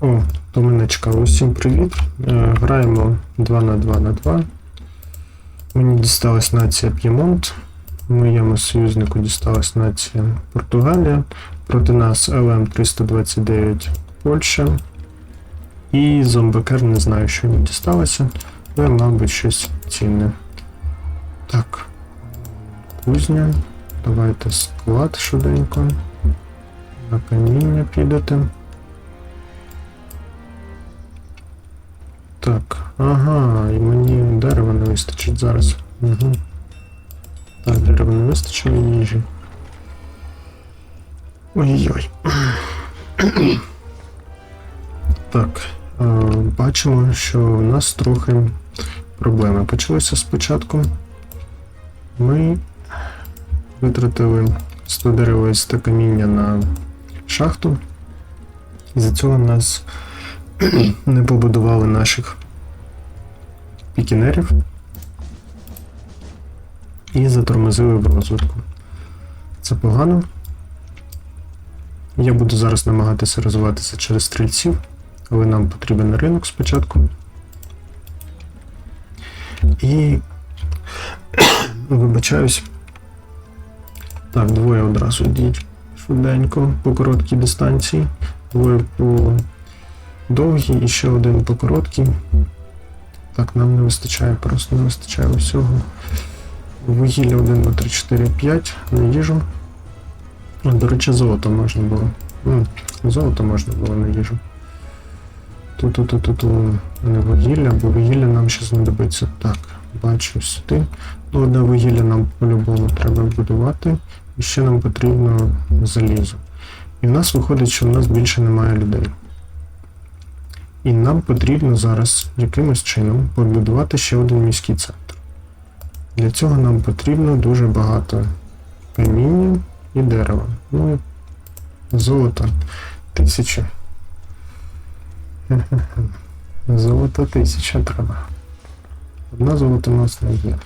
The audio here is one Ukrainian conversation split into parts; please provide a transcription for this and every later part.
О, то мене чекало. Усім привіт. Е, Граємо 2 на 2 на 2. Мені дісталась нація П'ємонт. Моєму союзнику дісталась нація Португалія. Проти нас ЛМ 329 Польща. І зомбакер не знаю, що йому дісталося, але, мабуть, щось цінне. Так. Кузня. Давайте склад швиденько. На каміння підете. Так, ага, і мені дерева не вистачить зараз. Угу. Так, дерева не вистачило їжі. Ой-ой. Так, е, бачимо, що у нас трохи проблеми почалися спочатку. Ми витратили 100 дерева і 100 каміння на шахту. І за цього нас не побудували наших пікінерів і затормозили в розвитку. Це погано. Я буду зараз намагатися розвиватися через стрільців, але нам потрібен ринок спочатку. І вибачаюсь. Так, двоє одразу йдіть швиденько по короткій дистанції, двоє по довгій і ще один по короткій. Так, нам не вистачає, просто не вистачає усього. Вугілля 1, 2, 3, 4, 5 на їжу. До речі, золото можна було. Ну, золото можна було на їжу. Тут-тут-тут не вугілля, бо вугілля нам ще знадобиться. Так, бачу сюди. Ну, одне вугілля нам по-любому треба будувати. І ще нам потрібно залізо. І в нас виходить, що в нас більше немає людей. І нам потрібно зараз якимось чином побудувати ще один міський центр. Для цього нам потрібно дуже багато каміння і дерева. Ну, і золото тисяча. Золото тисяча треба. Одна золото у нас не є.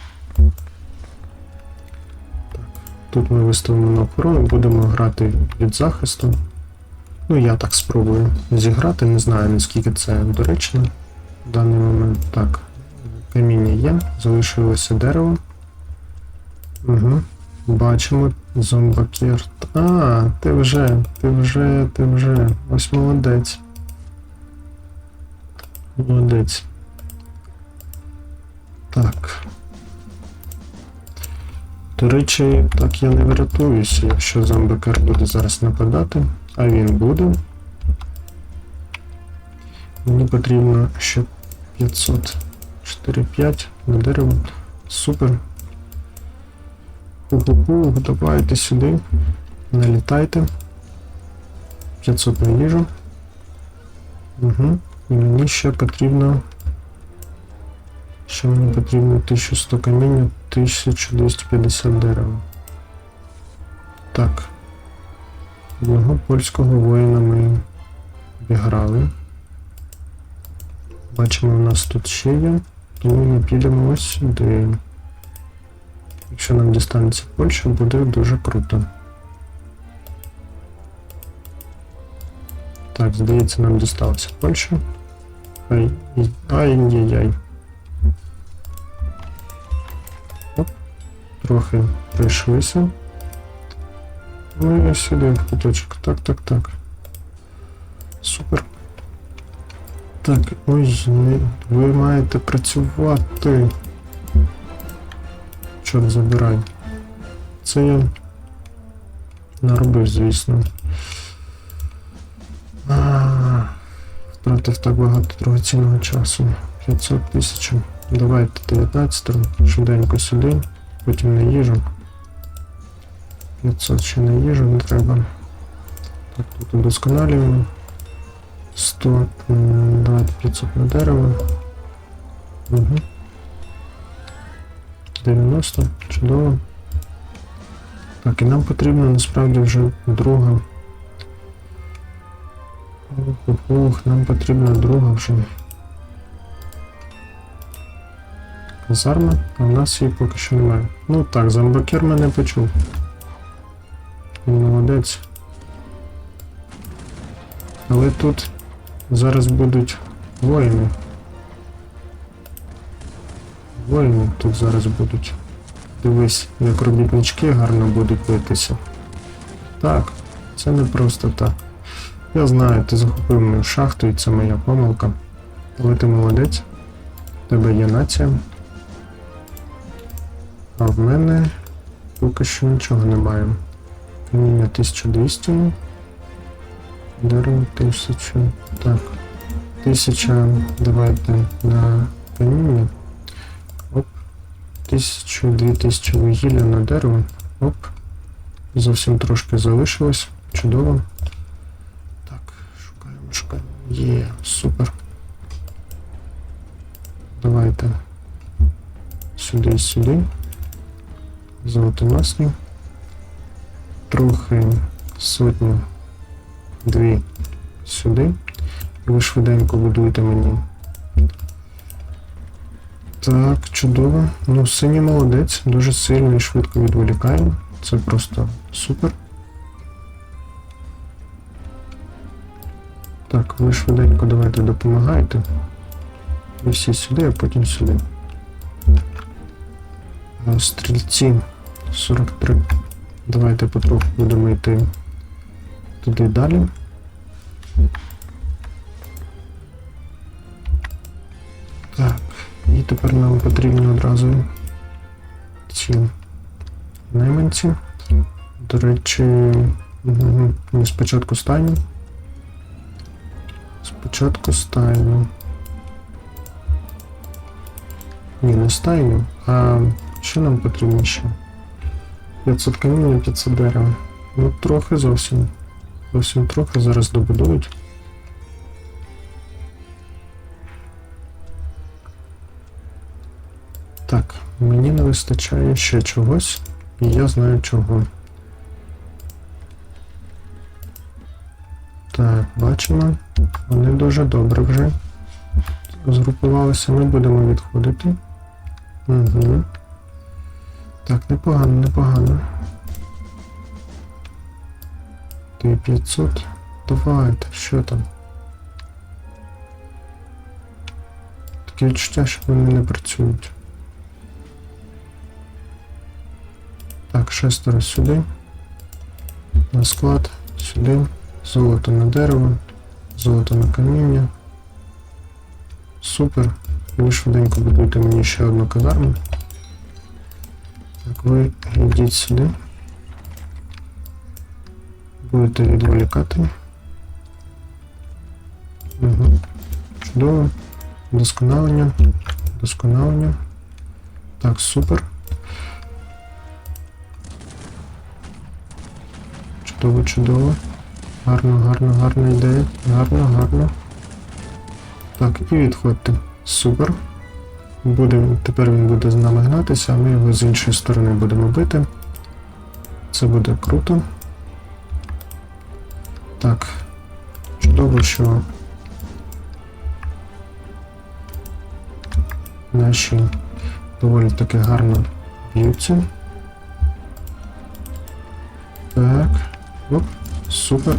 Тут ми виставимо на охорону, будемо грати від захисту. Ну, я так спробую зіграти, не знаю наскільки це доречно в даний момент. Так, каміння є, залишилося дерево. Угу. Бачимо зомбакер. А, ти вже, ти вже, ти вже. Ось молодець. Молодець. Так. До речі, так я не врятуюся, якщо зомбакер буде зараз нападати. А він буде. Мені потрібно ще 500. 4-5 на дерево. Супер. Ху-ху-ху, давайте сюди. Налітайте. 500 на їжу. Угу. І мені ще потрібно. Ще мені потрібно 1100 каміння, 1250 дерева. Так. Одного польського воїна ми обіграли. Бачимо, у нас тут ще є, тому ми підемо ось сюди. Якщо нам дістанеться Польща, буде дуже круто. Так, здається, нам дісталася Польща. Ай, ай-яй-яй. Трохи прийшлися. Ну і сюди в куточок. Так, так, так. Супер. Так, ой, ви маєте працювати. Чорт забирай. Це я наробив, звісно. Втратив так багато дорогоцінного часу. 500 тисяч. Давайте 19 швиденько сюди, потім на їжу. 500 ще на їжу не треба. Так, тут удосконалюємо. 100, давайте 500 на дерево. Угу. 90, чудово. Так, і нам потрібно насправді вже друга. Ух, нам потрібна друга вже. Казарма, а в нас її поки що немає. Ну так, зомбакер мене почув. Молодець. Але тут зараз будуть воїни. Воїни тут зараз будуть. Дивись, як робітнички гарно будуть битися. Так, це не просто так. Я знаю, ти захопив мою шахту і це моя помилка. Але ти молодець. У тебе є нація. А в мене поки що нічого немає. Каміння 1200. Дерево 1000. Так. 1000 давайте на каміння. Оп. 1000, 2000 вугілля на дерево. Оп. Зовсім трошки залишилось. Чудово. Так, шукаємо, шукаємо. Є, супер. Давайте сюди і сюди. Золотоносні. Трохи сотню, дві сюди. І ви швиденько будуєте мені. Так, чудово. Ну, синій молодець, дуже сильно і швидко відволікає. Це просто супер. Так, ви швиденько давайте допомагайте. Ви всі сюди, а потім сюди. Стрільці 43. Давайте потроху будемо йти туди далі. Так, і тепер нам потрібні одразу ці найманці. До речі, ні, спочатку стайню. Спочатку стайню. Ні, не стайню, а що нам потрібно ще? 500 каміння, 500 дерева. Ну, трохи зовсім. Зовсім трохи зараз добудують. Так, мені не вистачає ще чогось, і я знаю чого. Так, бачимо. Вони дуже добре вже згрупувалися. Ми будемо відходити. Угу. Так, непогано, непогано. Ти 500. Давайте, що там? Таке відчуття, що вони не працюють. Так, шестеро сюди. На склад, сюди. Золото на дерево, золото на каміння. Супер. Ви швиденько будуєте мені ще одну казарму. Так, ви йдіть сюди. Будете відволікати. Угу. Чудово. Досконалення. Досконалення. Так, супер. Чудово, чудово. Гарно, гарно, гарна ідея. Гарно, гарно. Так, і відходьте. Супер. Буде, тепер він буде з нами гнатися, а ми його з іншої сторони будемо бити. Це буде круто. Так. Чудово, що наші доволі таки гарно б'ються. Так. Оп. Супер.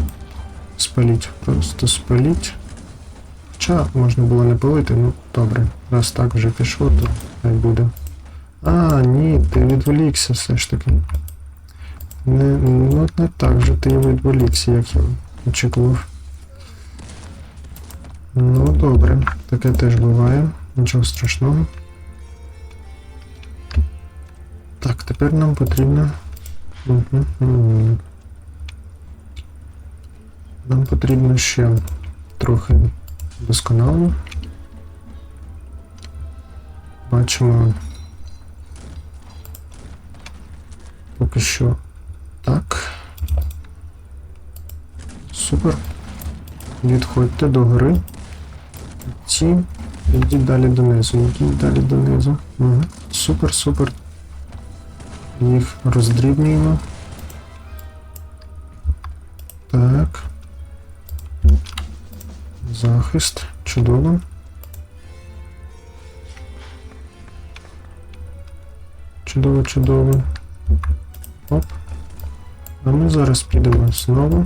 Спаліть. Просто спаліть. Хоча можна було не палити, ну добре. Раз так вже пішло, то хай буде. А, ні, ти відволікся все ж таки. Не, ну не так же ти відволікся, як я очікував. Ну добре, таке теж буває, нічого страшного. Так, тепер нам потрібно. Нам потрібно ще трохи досконало. Бачимо поки що так. Супер. Відходьте до гори. Ці. Йдіть далі донизу. Йдіть далі донизу. Угу. Супер, супер. Їх роздрібнюємо. Так захист. Чудово. Чудово, чудово. Оп. А ми зараз підемо знову.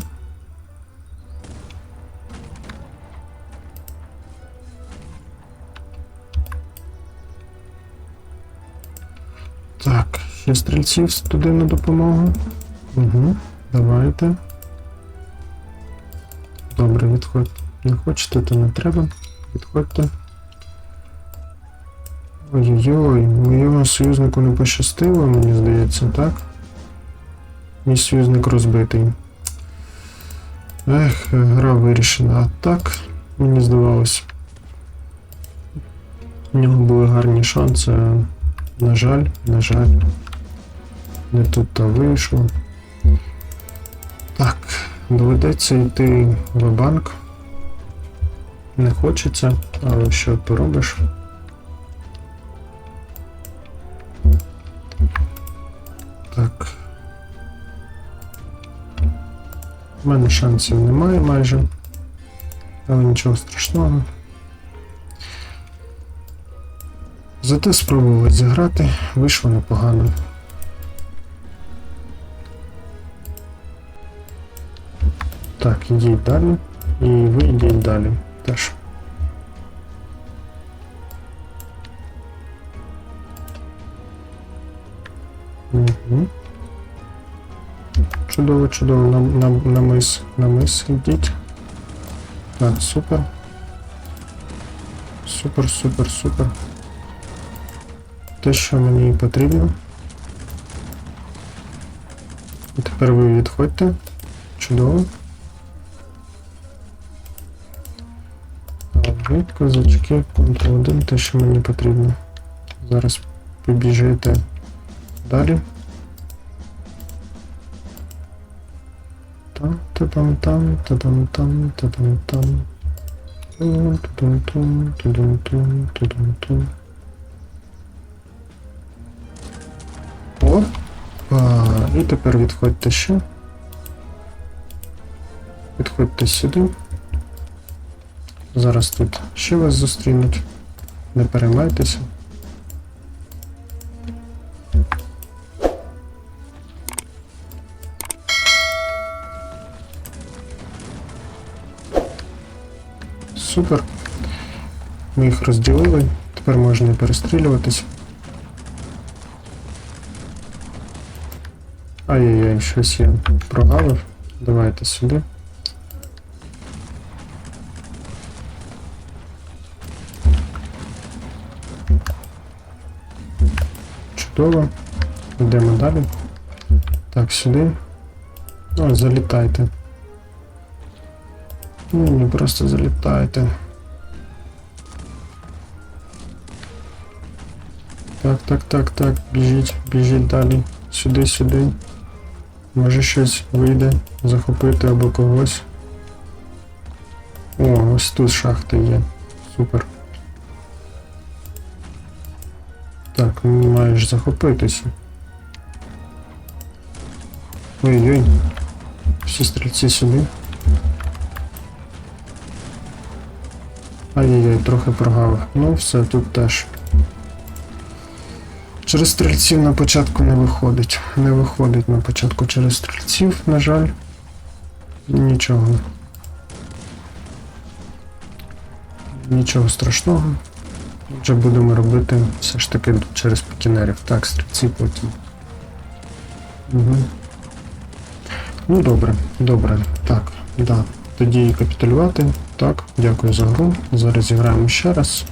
Так, ще стрільців туди на допомогу. Угу, давайте. Добре, відходьте. Не хочете, то не треба. Відходьте. Ой-ой-ой, моєму союзнику не пощастило, мені здається, так? Мій союзник розбитий. Ех, гра вирішена. А так, мені здавалось. У нього були гарні шанси. а, На жаль, на жаль. Не тут то вийшло. Так, доведеться йти в банк. Не хочеться, але що поробиш? Так. У мене шансів немає майже. Але нічого страшного. Зате спробували зіграти, вийшло непогано. Так, йдіть далі. І ви йдіть далі теж. Угу. Чудово, чудово, на, на, на мис, на мис йдіть. Так, супер. Супер, супер, супер. Те, що мені потрібно. І тепер ви відходьте. Чудово. А ви, козачки, пункт 1, те, що мені потрібно. Зараз побіжите далі. Там, та-дам, там, та-дам, там, та-дам, там. Ту-дум-тум, ту-дум-тум, ту-дум-тум. Опа, і тепер відходьте ще. Відходьте сюди. Зараз тут ще вас зустрінуть. Не переймайтеся. Супер. Ми їх розділили. Тепер можна перестрілюватись. Ай-яй-яй, щось я прогавив. Давайте сюди. Чудово. Йдемо далі. Так, сюди. О, залітайте. Ні, не просто залітайте. Так, так, так, так, біжіть, біжіть далі. Сюди, сюди. Може щось вийде захопити або когось. О, ось тут шахта є. Супер. Так, ну, маєш захопитися. Ой-ой. Всі стрільці сюди. Ай-яй-яй, трохи прогавив. Ну все, тут теж. Через стрільців на початку не виходить. Не виходить на початку через стрільців, на жаль. Нічого. Нічого страшного. Вже будемо робити все ж таки через пікінерів. Так, стрільці потім. Угу. Ну добре, добре. Так, да. Тоді капітулювати. Так, дякую за гру. Зараз зіграємо ще раз.